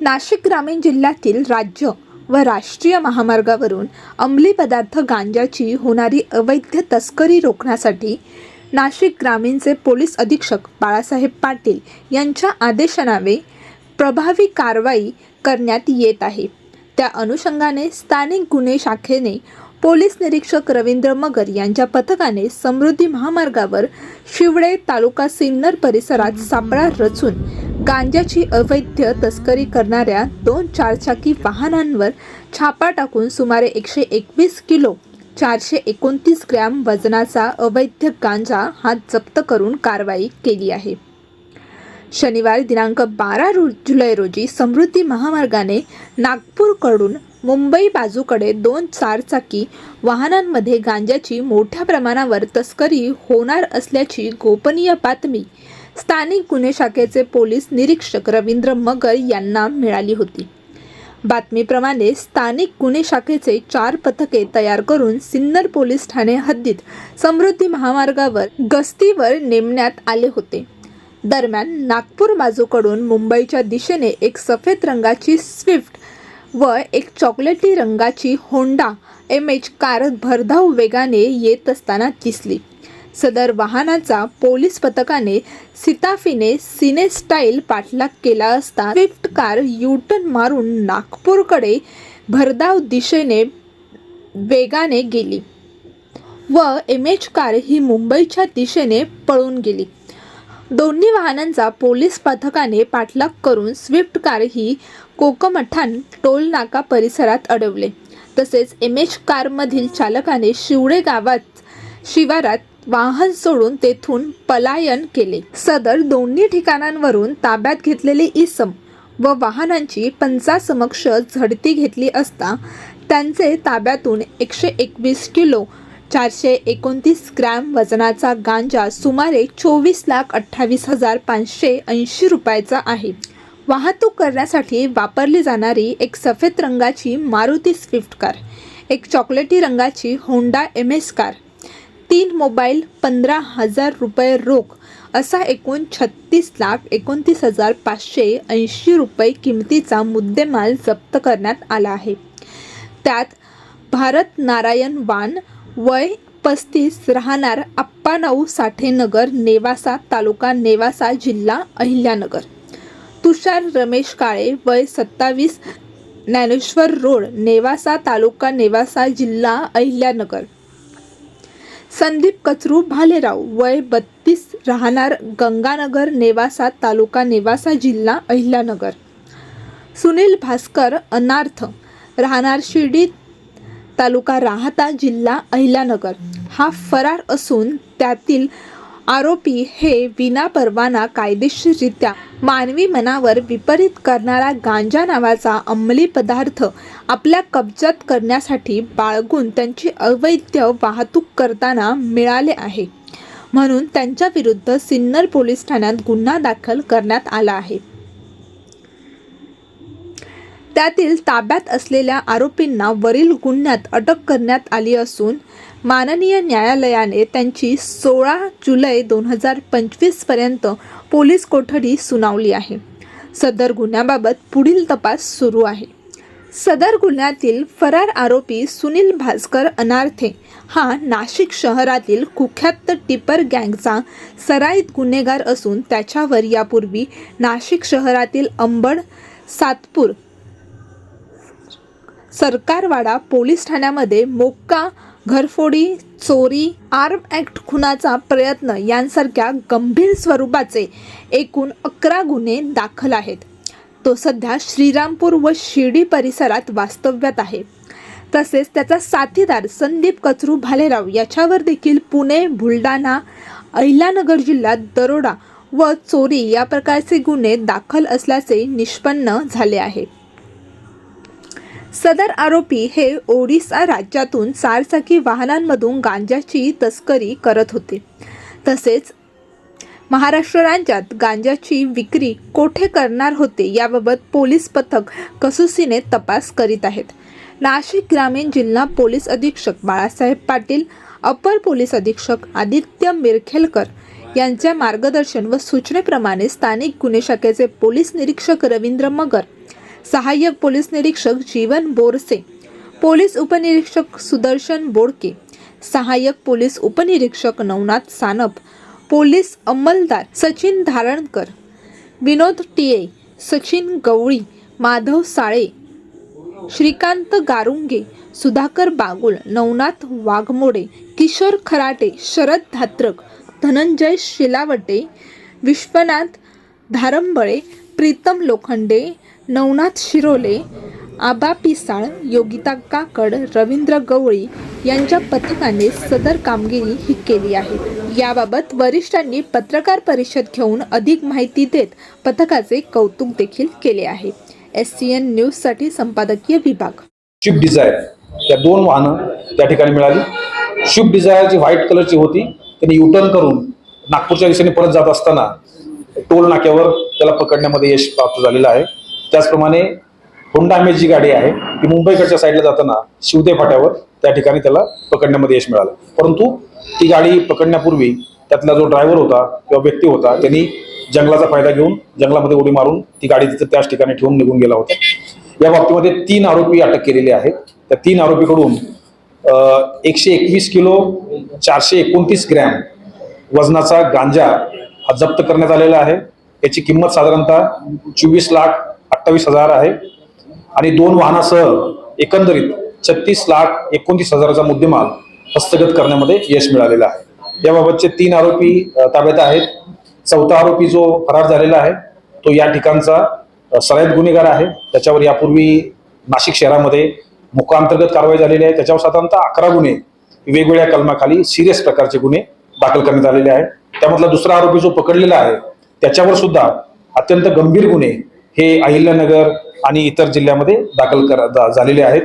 नाशिक ग्रामीण जिल्ह्यातील राज्य व राष्ट्रीय महामार्गावरून अंमली पदार्थ गांजाची होणारी अवैध तस्करी रोखण्यासाठी नाशिक ग्रामीणचे पोलीस अधीक्षक बाळासाहेब पाटील यांच्या आदेशनावे प्रभावी कारवाई करण्यात येत आहे. त्या अनुषंगाने स्थानिक गुन्हे शाखेने पोलीस निरीक्षक रवींद्र मगर यांच्या पथकाने समृद्धी महामार्गावर शिवडे तालुका सिन्नर परिसरात सापळा रचून गांजाची अवैध तस्करी करणाऱ्या दोन चारचाकी वाहनांवर छापा टाकून सुमारे एकशे एकवीस किलो चारशे एकोणतीस ग्रॅम वजनाचा अवैध गांजा हा जप्त करून कारवाई केली आहे. शनिवार दिनांक बारा रो जुलै रोजी समृद्धी महामार्गाने नागपूरकडून मुंबई बाजूकडे दोन चारचाकी वाहनांमध्ये गांजाची मोठ्या प्रमाणावर तस्करी होणार असल्याची गोपनीय बातमी स्थानिक गुन्हे शाखेचे पोलीस निरीक्षक रवींद्र मगर यांना मिळाली होती. बातमीप्रमाणे स्थानिक गुन्हे शाखेचे चार पथके तयार करून सिन्नर पोलीस ठाणे हद्दीत समृद्धी महामार्गावर गस्तीवर नेमण्यात आले होते. दरम्यान नागपूर बाजूकडून मुंबईच्या दिशेने एक सफेद रंगाची स्विफ्ट व एक चॉकलेटी रंगाची होंडा एम एच कार भरधाव वेगाने येत असताना दिसली. सदर वाहनाचा पोलीस पथकाने सिताफीने सिने स्टाईल पाठलाग केला असता स्विफ्ट कार युटर्न मारून नागपूरकडे भरधाव दिशेने वेगाने गेली व एम एच कार ही मुंबईच्या दिशेने पळून गेली. दोन्ही वाहनांचा पोलीस पथकाने पाठलाग करून स्विफ्ट कार ही कोकमठाण टोल नाका परिसरात अडवले. तसेच एम एच कारमधील चालकाने शिवडे गावात शिवारात वाहन सोडून तेथून पलायन केले. सदर दोन्ही ठिकाणांवरून ताब्यात घेतलेले इसम व वाहनांची पंचासमक्ष झडती घेतली असता त्यांचे ताब्यातून एकशे एकवीस किलो चारशे एकोणतीस ग्रॅम वजनाचा गांजा सुमारे चोवीस लाख अठ्ठावीस हजार पाचशे ऐंशी रुपयाचा आहे. वाहतूक करण्यासाठी वापरली जाणारी एक सफेद रंगाची मारुती स्विफ्ट कार एक चॉकलेटी रंगाची होंडा एम एस कार तीन मोबाईल पंधरा हजार रुपये रोख. असा एकूण छत्तीस लाख एकोणतीस हजार पाचशे ऐंशी रुपये किमतीचा मुद्देमाल जप्त करण्यात आला आहे. त्यात भारत नारायण वान वय पस्तीस राहणार आप्पानाऊ साठेनगर नेवासा तालुका नेवासा जिल्हा अहिल्यानगर. तुषार रमेश काळे वय सत्तावीस ज्ञानेश्वर रोड नेवासा तालुका नेवासा जिल्हा अहिल्यानगर. संदीप कचरू भालेराव वय बत्तीस राहणार गंगानगर नेवासा तालुका नेवासा जिल्हा अहिल्यानगर. सुनील भास्कर अनार्थ राहणार शिर्डी तालुका राहता जिल्हा अहिल्यानगर. हा फरार असून त्यातील आरोपी हे विनापरवाना कायदेशीररित्या मानवी मनावर विपरीत करणारा गांजा नावाचा अंमली पदार्थ आपल्या कब्जात करण्यासाठी बाळगून त्यांची अवैध वाहतूक करताना मिळाले आहे. म्हणून त्यांच्या विरुद्ध सिन्नर पोलीस ठाण्यात गुन्हा दाखल करण्यात आला आहे. त्यातील ताब्यात असलेल्या आरोपींना वरील गुन्ह्यात अटक करण्यात आली असून माननीय न्यायालयाने त्यांची सोळा जुलै दोन हजार पंचवीसपर्यंत पोलीस कोठडी सुनावली आहे. सदर गुन्ह्याबाबत पुढील तपास सुरू आहे. सदर गुन्ह्यातील फरार आरोपी सुनील भास्कर अनार्थे हा नाशिक शहरातील कुख्यात टिपर गँगचा सराईत गुन्हेगार असून त्याच्यावर यापूर्वी नाशिक शहरातील अंबड सातपूर सरकारवाडा पोलीस ठाण्यामध्ये मोक्का घरफोडी चोरी आर्म ॲक्ट खुनाचा प्रयत्न यांसारख्या गंभीर स्वरूपाचे एकूण अकरा गुन्हे दाखल आहेत. तो सध्या श्रीरामपूर व शिर्डी परिसरात वास्तव्यात आहे. तसेच त्याचा साथीदार संदीप कचरू भालेराव याच्यावर देखील पुणे बुलढाणा अहिल्यानगर जिल्ह्यात दरोडा व चोरी या प्रकारचे गुन्हे दाखल असल्याचे निष्पन्न झाले आहे. सदर आरोपी हे ओडिसा राज्यातून चारचाकी वाहनांमधून गांजाची तस्करी करत होते. तसेच महाराष्ट्र राज्यात गांजाची विक्री कोठे करणार होते याबाबत पोलीस पथक कसुसीने तपास करीत आहेत. नाशिक ग्रामीण जिल्हा पोलीस अधीक्षक बाळासाहेब पाटील अपर पोलीस अधीक्षक आदित्य मिरखेलकर यांच्या मार्गदर्शन व सूचनेप्रमाणे स्थानिक गुन्हे शाखेचे पोलीस निरीक्षक रवींद्र मगर सहाय्यक पोलीस निरीक्षक जीवन बोरसे पोलीस उपनिरीक्षक सुदर्शन बोडके सहाय्यक पोलीस उपनिरीक्षक नवनाथ सानप पोलीस अंमलदार सचिन धारणकर विनोद टिये सचिन गवळी माधव साळे श्रीकांत गारुंगे सुधाकर बागुल नवनाथ वाघमोडे किशोर खराटे शरद धात्रक धनंजय शिलावटे विश्वनाथ धारंबळे प्रीतम लोखंडे नवनाथ शिरोले आबा पिसाळ योगिता काकड रवींद्र गवळी यांच्या पथकाने सदर कामगिरी ही केली आहे. याबाबत वरिष्ठांनी पत्रकार परिषद घेऊन अधिक माहिती देत पथकाचे कौतुक देखील केले आहे. एस सी एन न्यूजसाठी संपादकीय विभाग. शिफ्ट डिझायर या दोन वाहनं त्या ठिकाणी मिळाली. शिफ्ट डिझायर जी व्हाईट कलरची होती त्यांनी युटर्न करून नागपूरच्या दिशेने परत जात असताना टोल नाक्यावर त्याला पकडण्यामध्ये यश प्राप्त झालेलं आहे. त्याचप्रमाणे होंडा अमेज जी गाडी आहे ती मुंबईकडच्या साईडला जाताना शिवदे फाट्यावर त्या ठिकाणी त्याला पकडण्यामध्ये यश मिळालं. परंतु ती गाडी पकडण्यापूर्वी त्यातला जो ड्रायव्हर होता किंवा व्यक्ती होता त्यांनी जंगलाचा फायदा घेऊन जंगलामध्ये उडी मारून ती गाडी तिथं त्याच ठिकाणी ठेवून निघून गेला होता. या बाबतीमध्ये तीन आरोपी अटक केलेले आहेत. त्या तीन आरोपीकडून एकशे एकवीस किलो चारशे एकोणतीस ग्रॅम वजनाचा गांजा हा जप्त करण्यात आलेला आहे. याची किंमत साधारणतः चोवीस लाख अठ्ठावीस हजार आहे. आणि दोन वाहनासह एकंदरीत छत्तीस लाख एकोणतीस हजाराचा मुद्देमाल हस्तगत करण्यामध्ये यश मिळालेलं आहे. याबाबतचे तीन आरोपी ताब्यात आहेत. चौथा आरोपी जो फरार झालेला आहे तो या ठिकाणचा अ, सराईत गुन्हेगार आहे. त्याच्यावर यापूर्वी नाशिक शहरामध्ये मुखांतर्गत कारवाई झालेली आहे. त्याच्यावर साधारणतः अकरा गुन्हे वेगवेगळ्या कलमाखाली सिरियस प्रकारचे गुन्हे दाखल करण्यात आलेले आहेत. त्यामधला दुसरा आरोपी जो पकडलेला आहे त्याच्यावर सुद्धा अत्यंत गंभीर गुन्हे हे अहिल्यानगर आणि इतर जिल्ह्यामध्ये दाखल कर जा- झालेले आहेत.